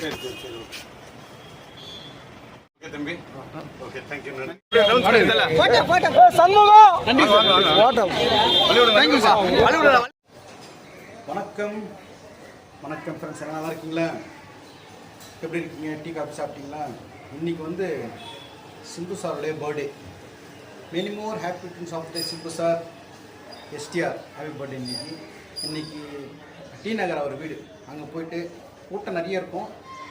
சரி சரி சரி ஓகே தம்பி ஓகே தேங்க்யூ வணக்கம். வணக்கம் ஃப்ரெண்ட்ஸ் எல்லாம் நல்லா இருக்கீங்களா? எப்படி இருக்கீங்க? டீ காஃபி சாப்பிட்டீங்களா? இன்னைக்கு வந்து சிம்பு சாருடைய birthday many more happy returns of day Simbu sir STR happy birthday இன்னைக்கு. இன்னைக்கு டி நகர் அவர் வீடு. அங்கே போயிட்டு கூட்டம் நிறைய இருக்கும்.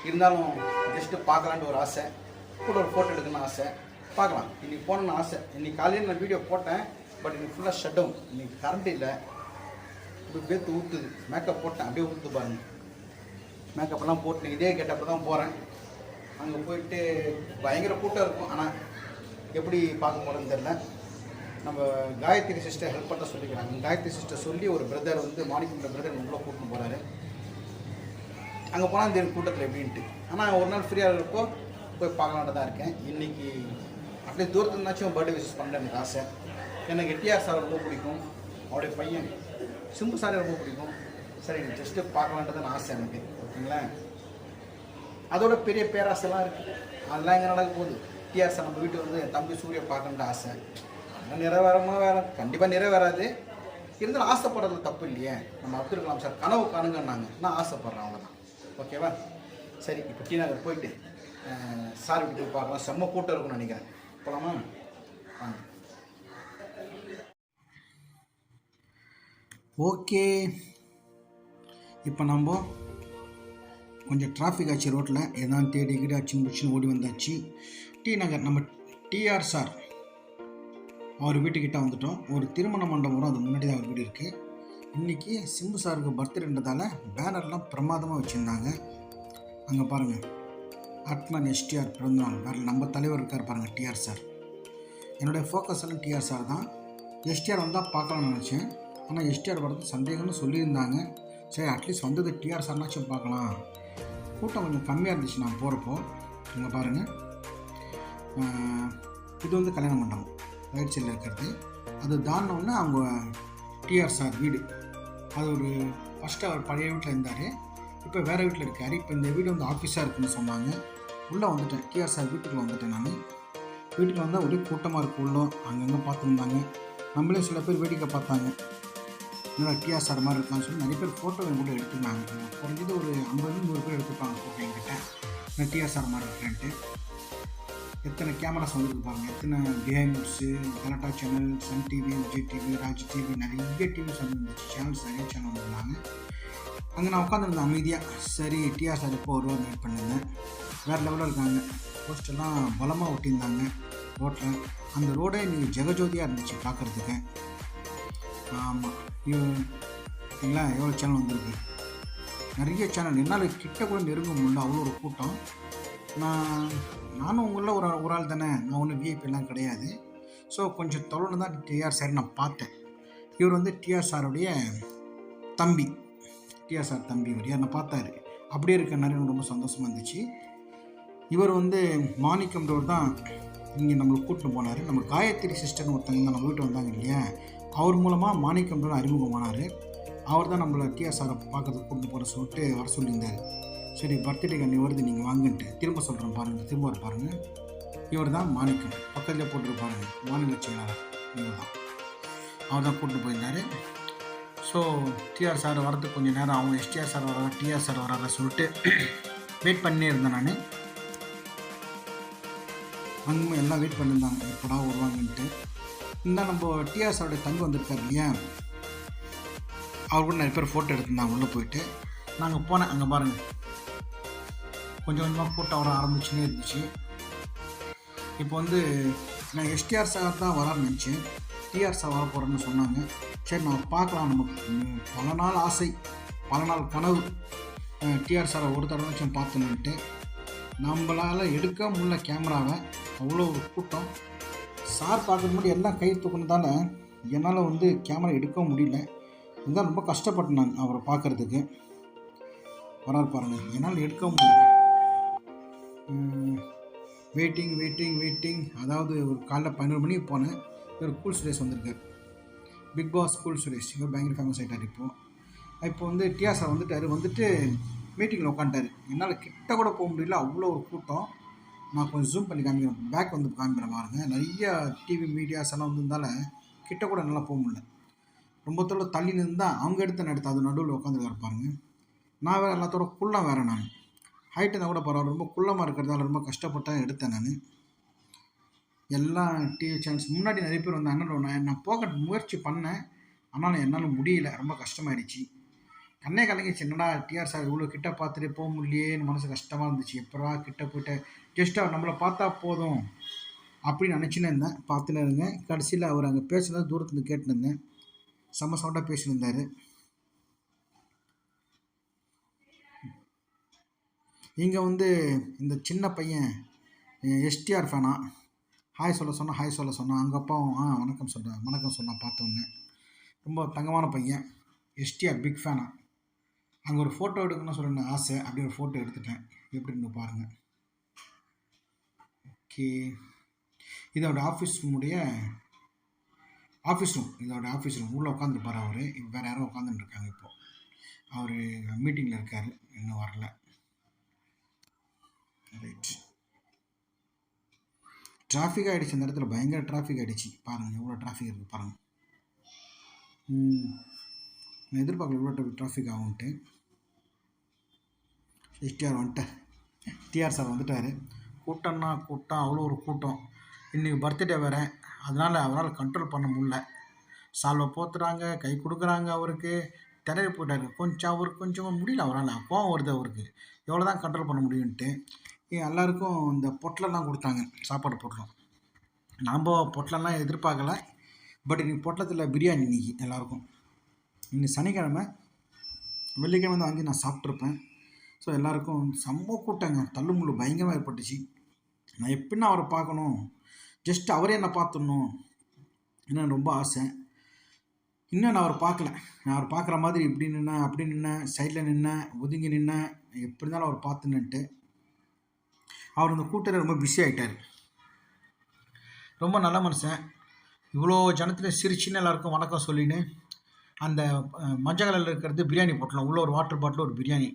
இருந்தாலும் ஜஸ்ட்டு பார்க்கலான்ட்டு ஒரு ஆசை. கூட ஒரு ஃபோட்டோ எடுக்கணும்னு ஆசை. பார்க்கலாம். இன்றைக்கி போகணுன்னு ஆசை. இன்றைக்கி காலையில் நான் வீடியோ போட்டேன். பட் இன்னைக்கு ஃபுல்லாக ஷட் டவுன் இன்றைக்கி கரண்ட் இல்லை. இப்படி பேத்து ஊற்றுது மேக்கப் போட்டேன். அப்படியே ஊற்று பாருங்க. மேக்கப்லாம் போட்டு இதே கெட்டப்ப தான் போகிறேன் அங்கே போயிட்டு பயங்கர கூட்டம் இருக்கும். ஆனால் எப்படி பார்க்க போகிறேன்னு தெரில நம்ம காயத்ரி சிஸ்டர் ஹெல்ப் பண்ண சொல்லிக்கிறாங்க. காயத்ரி சிஸ்டர் சொல்லி ஒரு பிரதர் வந்து மாணிக்கன்ற பிரதர் உங்களை கூட்டின்னு போகிறாரு அங்கே போனால் தெரியும் கூட்டத்தில் எப்படின்ட்டு. ஆனால் ஒரு நாள் ஃப்ரீயாக இருக்கப்போ போய் பார்க்கலான்ட்டு தான் இருக்கேன். இன்றைக்கி அப்படியே தூரத்துனாச்சும் பர்த்டே விஷஸ் பண்ணல எனக்கு ஆசை. எனக்கு டிஆர் சார் ரொம்ப பிடிக்கும். அவருடைய பையன் சிம்பு சார் ரொம்ப பிடிக்கும். சரி ஜஸ்ட்டு பார்க்கலான்ட்டு ஆசை எனக்கு. ஓகேங்களா? அதோட பெரிய பேராசைலாம் இருக்குது அதெல்லாம் எங்கே நடக்க போகுது? டிஆர் சார் நம்ம வீட்டுக்கு வந்து என் தம்பி சூரிய பார்க்கணுன்ற ஆசை. அதெல்லாம் நிறைவேறமா வேற கண்டிப்பாக நிறைவேறாது. இருந்தாலும் ஆசைப்படுறதுல தப்பு இல்லையே. நம்ம அப்துல் கலாம் சார் கனவு காணுங்கன்னாங்க. நான் ஆசைப்பட்றேன் அவ்வளோதான் ஓகேவா சரி இப்போ டி நகர் போயிட்டு சார் வீட்டுக்கு போய் பார்க்கலாம். செம்ம கூட்டம் இருக்கும்னு நினைக்கிறேன். போகலாமா வாங்க. ஓகே இப்போ நம்ம கொஞ்சம் டிராஃபிக் ஆச்சு ரோட்டில் எதாவது தேடி கீடி அச்சு முடிச்சுன்னு ஓடி வந்தாச்சு. டி நகர் நம்ம டிஆர் சார் அவர் வீட்டுக்கிட்ட வந்துட்டோம். ஒரு திருமண மண்டபம் அது முன்னாடி தான் அவர் வீடு இருக்குது இன்றைக்கி சிம்பு சாருக்கு பர்த்டேன்றதால பேனர்லாம் பிரமாதமாக வச்சுருந்தாங்க. அங்கே பாருங்கள் அட்மன் எஸ்டிஆர் பிறந்தநாள். வேறு நம்ம தலைவர் இருக்கார் பாருங்கள் டிஆர் சார். என்னுடைய ஃபோக்கஸ் எல்லாம் டிஆர் சார் தான். எஸ்டிஆர் வந்தால் பார்க்கலாம்னு நினச்சேன். ஆனால் எஸ்டிஆர் வரது சந்தேகம்னு சொல்லியிருந்தாங்க. சரி அட்லீஸ்ட் வந்தது டிஆர் சார்னாச்சும் பார்க்கலாம். கூட்டம் கொஞ்சம் கம்மியாக இருந்துச்சு நான் போகிறப்போ இங்கே பாருங்கள் இது வந்து கல்யாண மண்டபம். ரைட் சைடில் இருக்கிறது. அது தாண்டினோடனே அவங்க டிஆர் சார் வீடு. அது ஒரு ஃபஸ்ட்டு அவர் பழைய வீட்டில் இருந்தார். இப்போ வேறு வீட்டில் இருக்கார். இப்போ இந்த வீடு வந்து ஆஃபீஸாக இருக்குன்னு சொன்னாங்க. உள்ளே வந்துட்டேன் டிஆர் சார் வீட்டுக்குள்ளே வந்துட்டேன் நான். வீட்டுக்கு வந்தால் ஒரே கூட்டமாக இருக்கு உள்ள. அங்கங்கே பார்த்துருந்தாங்க. நம்மளே சில பேர் வேடிக்கை பார்த்தாங்க. நல்லா டிஆர் சார் மாதிரி இருக்கான்னு சொல்லி நிறைய பேர் ஃபோட்டோ கூட எடுத்துருந்தாங்க. குறைஞ்சது ஒரு ஐம்பது நூறு பேர் எடுத்துப்பாங்க ஃபோட்டோ என்கிட்ட. நான் டிஆர் சார் மாதிரி இருக்கேன்ட்டு. எத்தனை கேமராஸ் வந்துருக்கு பாருங்க. எத்தனை cams Canada channel Sun TV Vijay TV Raj TV நிறைய டிவிஸ் வந்துருந்துச்சு சேனல்ஸ் நிறைய சேனல் வந்திருந்தாங்க அங்கே நான் உட்காந்துருந்தேன் அமைதியாக சரி டிஆர் சார் எப்போ வருவார் வெயிட் பண்ணியிருந்தேன் வேறு லெவலில் இருக்காங்க. போஸ்டெல்லாம் பலமாக ஒட்டியிருந்தாங்க. ரோட்டில் அந்த ரோடே நீங்கள் ஜெகஜோதியாக இருந்துச்சு பார்க்குறதுக்கு. ஆமாம் இல்லைங்களா எவ்வளோ சேனல் வந்திருக்கு. நிறைய சேனல் என்னால் கிட்ட கூட நெருங்க முடியல. அவ்வளோ ஒரு கூட்டம். நான் நானும் உங்களில் ஒரு ஒரு ஆள் தானே. நான் ஒன்றும் விஐபிலாம் கிடையாது. ஸோ கொஞ்சம் தொலைவில் தான் டிஆர் சார் நான் பார்த்தேன். இவர் வந்து டிஆர் சாருடைய தம்பி. டிஆர் சார் தம்பி இவர். நான் பார்த்தாரு. அப்படியே இருக்க நிறைய ரொம்ப சந்தோஷமாக இருந்துச்சு. இவர் வந்து மாணிக்கம்ன்றவர் தான் இங்கே நம்மளை கூட்டிட்டு போனார். நம்ம காயத்ரி சிஸ்டர்னு ஒருத்தங்க தான் நம்ம வீட்டு வந்தாங்க இல்லையா? அவர் மூலமாக மாணிக்கம்ன்றவர் அறிமுகமானார். அவர் தான் நம்மளை டிஆர் சாரை பார்க்கறதுக்கு கூட்டிட்டு போகிற சொல்லிட்டு வர சொல்லியிருந்தார். சரி பர்த்டே கண்ணி வருது நீங்கள் வாங்கன்ட்டு. திரும்ப சொல்கிறேன் பாருங்கள் திரும்ப பாருங்கள் இவர் தான் மாணிக்கம் பக்கத்துலேயே போட்டுருப்பாருங்க மாநில செயலாளர் இவர் தான். அவர் தான் கூட்டு போயிருந்தார். ஸோ டிஆர் சார் வரதுக்கு கொஞ்சம் நேரம் அவங்க எஸ்டிஆர் சார் வராங்க டிஆர் சார் வராத சொல்லிட்டு வெயிட் பண்ணே இருந்தேன் நான். அங்கே எல்லாம் வெயிட் பண்ணியிருந்தாங்க. எப்படா வருவாங்கன்ட்டு. இந்த நம்ம டிஆர் சாருடைய தம்பி வந்திருக்காரு இல்லையா? அவர் கூட நிறைய பேர் ஃபோட்டோ எடுத்திருந்தாங்க. உள்ளே போயிட்டு. நாங்கள் போனேன். அங்கே பாருங்கள் கொஞ்சம் கொஞ்சமாக கூட்டம் வர ஆரம்பிச்சுன்னே இருந்துச்சு. இப்போ வந்து நான் எஸ்டிஆர் சார் தான் வரான்னு நினச்சேன். டிஆர் சார் வர போகிறேன்னு சொன்னாங்க. சரி நம்ம பார்க்கலாம். நமக்கு பல நாள் ஆசை பல நாள் கனவு. டிஆர் சாரை ஒரு தடவை பார்த்துன்னுட்டு நம்மளால் எடுக்க முடியல கேமராவை. அவ்வளோ ஒரு கூட்டம். சார் பார்க்கறது மாதிரி எல்லாம் கை தூக்குனதால என்னால் வந்து கேமரா எடுக்க முடியல. இருந்தால் ரொம்ப கஷ்டப்பட்டேன் அவரை பார்க்குறதுக்கு. வரார் பாருங்கள் என்னால் எடுக்க முடியல. வெயிட்டிங் வெயிட்டிங் வெயிட்டிங் அதாவது ஒரு காலைல பன்னெண்டு மணிக்கு போனேன். இவர் கூல் சுரேஷ் வந்திருக்கார். Big Boss Cool Suresh. இவர் பயங்கர ஃபேமஸ் ஆகிட்டார் இப்போது இப்போ வந்து டிஆர் சார் வந்துட்டார். வந்துட்டு மீட்டிங்கில் உட்காந்துட்டாரு என்னால் கிட்ட கூட போக முடியல. அவ்வளோ ஒரு கூட்டம். நான் கொஞ்சம் ஜூம் பண்ணி காமிக்கிறேன். பேக் வந்து காமிக்கிறேன் பாருங்க. நிறைய டிவி மீடியாஸ் எல்லாம் வந்ததால கிட்ட கூட நல்லா போக முடியல. ரொம்ப தூரம் தள்ளி நின்று தான் அவங்க எடுத்த நடத்த. அது நடுவில் உட்காந்துருக்காரு பாருங்க. நான் வேறு எல்லாத்தோட குள்ளம் வேறு நான். ஹைட் இருந்தால் கூட பரவாயில்ல. ரொம்ப குள்ளமாக இருக்கிறதால ரொம்ப கஷ்டப்பட்டு எடுத்தேன் நான். எல்லா டிவி சேனல்ஸ் முன்னாடி நிறைய பேர் வந்து அண்ணன் நான் நான் போக முயற்சி பண்ணேன். ஆனால் என்னால் முடியல. ரொம்ப கஷ்டமாயிடுச்சு. கண்ணே கலங்கிச்சு என்னடா டிஆர் சார் இவ்வளோ கிட்ட பார்த்துட்டு போக முடியலையே மனசு கஷ்டமாக இருந்துச்சு. எப்படா கிட்ட போயிட்டு? ஜஸ்ட் அவர் நம்மளை பார்த்தா போதும் அப்படின்னு நினச்சின்னு இருந்தேன். பார்த்துன்னு இருந்தேன். கடைசியில் அவர் அங்கே பேசுனது தூரத்துலேருந்து கேட்டுன்னு இருந்தேன். செம்ம சவுண்டாக பேசியிருந்தார் இங்கே வந்து இந்த சின்ன பையன் எஸ்டிஆர் ஃபேனா. ஹாய் சொல்ல சொன்னால் ஹாய் சொல்ல சொன்னான் அங்கே அப்பாவும் ஆ வணக்கம் சொல்கிறேன் வணக்கம் சொன்னான் பார்த்தோன்னே ரொம்ப தங்கமான பையன் எஸ்டிஆர் பிக் ஃபேனா அங்கே ஒரு ஃபோட்டோ எடுக்கணும்னு சொல்லி ஆசை அப்படி ஒரு ஃபோட்டோ எடுத்துட்டேன். எப்படின்னு பாருங்கள் ஓகே. இதோட ஆஃபீஸ் முடிய ஆஃபீஸ் ரூம் இதோட ஆஃபீஸ் ரூம் உள்ளே உட்காந்துருப்பார் அவர். வேறு யாரும் உட்காந்துட்டு இருக்காங்க இப்போ. அவர் மீட்டிங்கில் இருக்கார். இன்னும் வரல ரைட் டிராஃபிக் ஆகிடுச்சு அந்த இடத்துல பயங்கர டிராஃபிக் ஆகிடுச்சு பாருங்கள் எவ்வளோ டிராஃபிக் இருக்குது பாருங்கள் நான் எதிர்பார்க்கல எவ்வளோ டிராஃபிக் ஆகும்ன்ட்டு. எஸ்டிஆர் வந்துட்டேன் டிஆர் சார் வந்துட்டார். கூட்டம்னா கூட்டம் அவ்வளோ ஒரு கூட்டம். இன்றைக்கி பர்த்டே வேறு. அதனால் அவரால் கண்ட்ரோல் பண்ண முடியல. சால்வை போத்துறாங்க கை கொடுக்குறாங்க அவருக்கு. திணறி போயிட்டாரு. கொஞ்சம் அவருக்கு கொஞ்சம் முடியல அவரால். கோவம் வருது அவருக்கு. எவ்வளோ தான் கண்ட்ரோல் பண்ண முடியும்ன்ட்டு. எல்லாருக்கும் இந்த பொட்டலெல்லாம் கொடுத்தாங்க சாப்பாடு பொட்டலம். நாம் பொட்டலெல்லாம் எதிர்பார்க்கல பட் இன்னைக்கு பொட்டலத்தில் பிரியாணி இன்னைக்கு எல்லாருக்கும். இன்னைக்கு சனிக்கிழமை வெள்ளிக்கிழமை தான் வாங்கி நான் சாப்பிட்ருப்பேன் ஸோ எல்லாருக்கும் செம்ம கூட்டங்க தள்ளுமுள்ளு பயங்கரமாக ஏற்பட்டுச்சு. நான் எப்படின்னா அவரை பார்க்கணும். ஜஸ்ட் அவரே என்னை பார்த்துடணும். என்ன ரொம்ப ஆசை. இன்னும் நான் அவரை பார்க்கல. நான் அவர் பார்க்குற மாதிரி இப்படி நின்னேன் அப்படி நின்னேன் சைடில் நின்னேன் ஒதுங்கி நின்னேன் எப்படி இருந்தாலும் அவர் பார்த்துன்னுட்டு அவர் இந்த கூட்டத்தில் ரொம்ப பிஸி ஆகிட்டார் ரொம்ப நல்ல மனுஷன். இவ்வளோ ஜனத்தில் சிரிச்சின்னு எல்லாருக்கும் வணக்கம் சொல்லின்னு அந்த மஞ்சள் கலரில் இருக்கிறது பிரியாணி போட்டலாம். உள்ள ஒரு வாட்டர் பாட்டில் ஒரு பிரியாணி.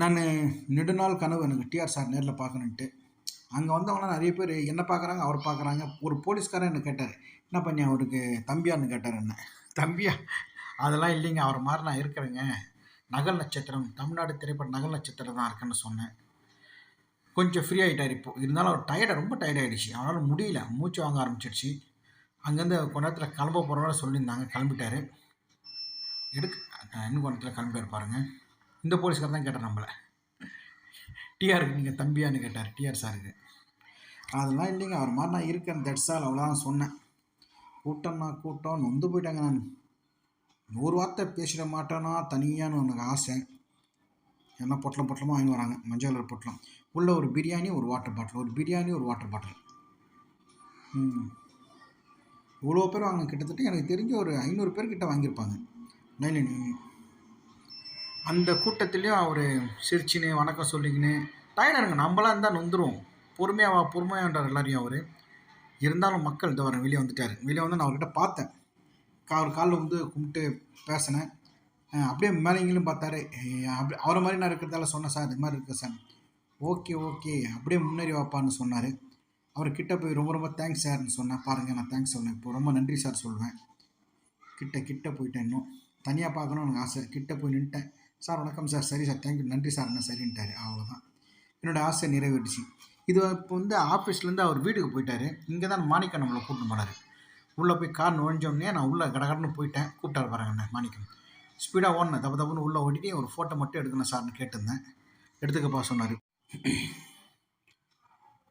நான் நெடுநாள் கனவு எனக்கு டிஆர் சார் நேரில் பார்க்கணுன்ட்டு. அங்கே வந்தவங்களாம் நிறைய பேர் என்ன பார்க்குறாங்க அவர் பார்க்குறாங்க. ஒரு போலீஸ்காரன் என்ன கேட்டார் என்ன பண்ணி அவருக்கு தம்பியான்னு கேட்டார் என்ன? தம்பியா? அதெல்லாம் இல்லைங்க. அவர் மாதிரி நான் இருக்கிறேங்க. நகல் நட்சத்திரம் தமிழ்நாடு திரைப்பட நகல் நட்சத்திரம் தான் இருக்குன்னு சொன்னேன். கொஞ்சம் ஃப்ரீ ஆகிட்டார் இப்போ. இருந்தாலும் அவர் டயர்டாக ரொம்ப tired ஆயிடுச்சு. அவரால் முடியல. மூச்சு வாங்க ஆரம்பிச்சிடுச்சு அங்கேருந்து கொஞ்ச நேரத்தில் கிளம்ப போகிறவரை சொல்லியிருந்தாங்க. கிளம்பிட்டாரு. எடுக்க இன்னும் கொஞ்ச நேரத்தில் கிளம்பிட்டார் இந்த போலீஸ்கார் தான் கேட்டார் நம்மளை. டிஆருக்கு நீங்கள் தம்பியான்னு கேட்டார். டிஆர் சாருக்கு. அதெல்லாம் இல்லைங்க. அவர் மாதிரி நான் இருக்கேன். தட்ஸ் ஆல் அவ்வளோதான் சொன்னேன். கூட்டம்னா கூட்டம். நொந்து போயிட்டாங்க நான். நூறு வார்த்தை பேசிட மாட்டேன்னா தனியான்னு எனக்கு ஆசை. எல்லாம் பொட்டலம் பொட்டலமாக வாங்கி வராங்க. மஞ்சள் கலர் பொட்டலம். உள்ளே ஒரு பிரியாணி ஒரு வாட்டர் பாட்டில் ஒரு பிரியாணி ஒரு வாட்டர் பாட்டில் இவ்வளோ பேர் வாங்க கிட்டத்தட்ட எனக்கு தெரிஞ்ச ஒரு ஐநூறு பேர்கிட்ட வாங்கியிருப்பாங்க. அந்த கூட்டத்துலேயும் அவர் சிரிச்சின்னு வணக்கம் சொல்லிக்கின்னு டயர்டாக இருங்க நம்மளாம் இருந்தால் நொந்துரும் பொறுமையாக பொறுமையான்றார் எல்லாரையும் அவர். இருந்தாலும் மக்கள் இந்த வர வெளியே வந்துட்டார். வெளியே வந்து நான் அவர்கிட்ட பார்த்தேன். அவர் காலில் வந்து கும்பிட்டு பேசினேன். அப்படியே மேலேங்களும் பார்த்தாரு. அப்படி அவரை மாதிரி நான் இருக்கிறதால சொன்னேன் சார் இது மாதிரி இருக்கேன் சார். Okay okay. அப்படியே முன்னேறி வாப்பான்னு சொன்னார். அவர் கிட்ட போய் ரொம்ப ரொம்ப தேங்க்ஸ் சார்னு சொன்னேன். பாருங்கள் நான் தேங்க்ஸ் சொன்னேன். இப்போ ரொம்ப நன்றி சார் சொல்லுவேன் கிட்ட கிட்ட போயிட்டேன் இன்னும். தனியாக பார்க்கணும்னு எனக்கு ஆசை. கிட்ட போய் நின்ட்டேன். சார் வணக்கம் சார். சரி சார். தேங்க்யூ நன்றி சார். என்ன சரின்ட்டார். அவ்வளோதான் என்னோட ஆசை நிறைவேறிச்சு. இது இப்போ வந்து ஆஃபீஸ்லேருந்து அவர் வீட்டுக்கு போயிட்டார். இங்கே தான் மாணிக்க நம்மளை கூட்டிட்டு போனார். உள்ளே போய் கார் நுழைஞ்சோடனே நான் உள்ளே கடகடன்னு போயிட்டேன். கூப்பிட்டாரு பாருங்கண்ணே மாணிக்கம். ஸ்பீடாக ஓடினேன் தப்பு தப்புன்னு உள்ளே ஓடிட்டு ஒரு ஃபோட்டோ மட்டும் எடுக்கணும் சார்னு கேட்டிருந்தேன். எடுத்துக்கப்பா சொன்னார்.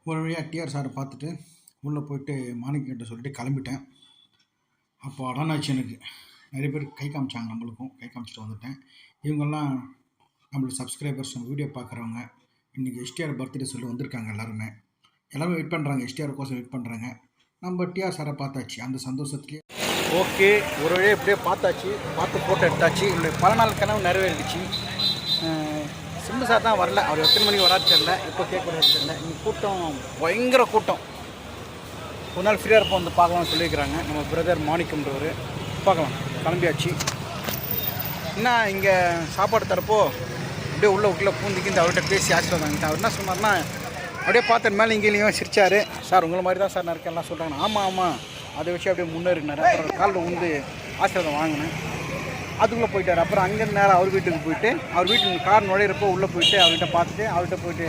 ஒரு வழியாக டிஆர் சாரை பார்த்துட்டு உள்ளே போயிட்டு மாணிக்கிட்ட சொல்லிட்டு கிளம்பிட்டேன். அப்போ அடனாச்சு எனக்கு. நிறைய பேர் கை காமிச்சாங்க நம்மளுக்கும் கை காமிச்சிட்டு வந்துட்டேன். இவங்கெல்லாம் நம்மளுக்கு சப்ஸ்கிரைபர்ஸ் வீடியோ பார்க்குறவங்க இன்றைக்கி எஸ்டிஆர் பர்த்டே சொல்லி வந்திருக்காங்க எல்லாருமே. எல்லோரும் வெயிட் பண்ணுறாங்க எஸ்டிஆர் கோசம் வெயிட் பண்ணுறாங்க நம்ம டிஆர் சாரை பார்த்தாச்சு அந்த சந்தோஷத்துலேயே ஓகே ஒரு வழியே இப்படியே பார்த்தாச்சு பார்த்து ஃபோட்டோ எடுத்தாச்சு. என்னுடைய பல நாள் கனவு நிறைவேறிடுச்சு. சிம்பு சார் தான் வரல. அவர் எத்தனை மணிக்கு வராது தெரில இப்போ கேட்க தெரில இங்கே கூட்டம் பயங்கர கூட்டம். ஒரு நாள் ஃப்ரீயாக இருப்போம் வந்து பார்க்கலாம்னு சொல்லியிருக்கிறாங்க. நம்ம பிரதர் மாணிக்கம்ன்றவர் பார்க்கலாம். கிளம்பியாச்சு. என்ன இங்கே சாப்பாடு தரப்போ? அப்படியே உள்ள உள்ள பூந்திக்கு இந்த அவர்கிட்ட பேசி ஆசீர்வாதம் அவர் என்ன சொன்னார்னா அப்படியே பார்த்தன் மேலே இங்கேயும் சிரிச்சாரு. சார் உங்களை மாதிரி தான் சார் நான் இருக்கேன் எல்லாம் சொல்கிறாங்க ஆமாம் ஆமாம் அதை வச்சு அப்படியே முன்னேறினார் அப்புறம் காலில் உந்து ஆசீர்வாதம் வாங்கினேன். அதுக்குள்ளே போயிட்டார். அப்புறம் அங்கேருந்து நேரம் அவர் வீட்டுக்கு போயிட்டு அவர் வீட்டுக்கு கார் நுழையிறப்போ உள்ளே போயிட்டு அவர்கிட்ட பார்த்துட்டு அவர்கிட்ட போயிட்டு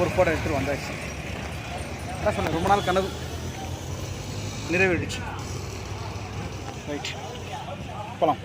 ஒரு ஃபோட்டோ எடுத்துகிட்டு வந்தாச்சு. அதான் சொன்னேன்? ரொம்ப நாள் கனவு நிறைவேறிடுச்சு. ரைட் போகலாம்